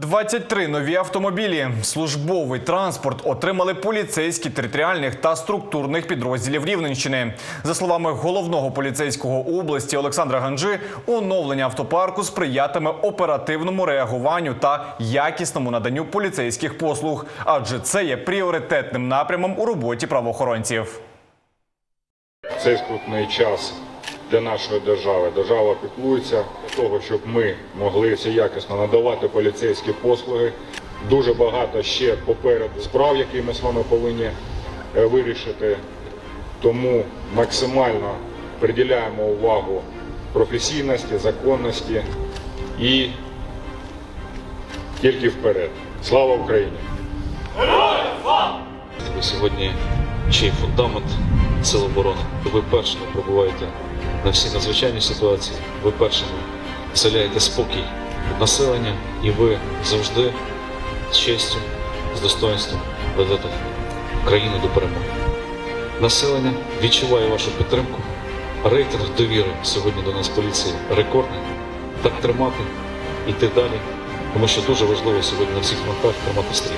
23 нові автомобілі, службовий транспорт отримали поліцейські територіальних та структурних підрозділів Рівненщини. За словами головного поліцейського області Олександра Ганджи, оновлення автопарку сприятиме оперативному реагуванню та якісному наданню поліцейських послуг, адже це є пріоритетним напрямом у роботі правоохоронців. Цей скрутний час для нашої держави держава піклується для того, щоб ми могли все якісно надавати поліцейські послуги. Дуже багато ще попереду справ, які ми з вами повинні е, вирішити. Тому максимально приділяємо увагу професійності, законності і тільки вперед. Слава Україні! Ви сьогодні чий фундамент Сил оборони. Ви першими пробуваєте на всі надзвичайні ситуації. Ви першими вселяєте спокій населення, і ви завжди з честю, з достоинством ведете країну до перемоги. Населення відчуває вашу підтримку. Рейтинг довіри сьогодні до нас поліції рекордний. Так тримати, йти далі, тому що дуже важливо сьогодні на всіх фронтах тримати стрій.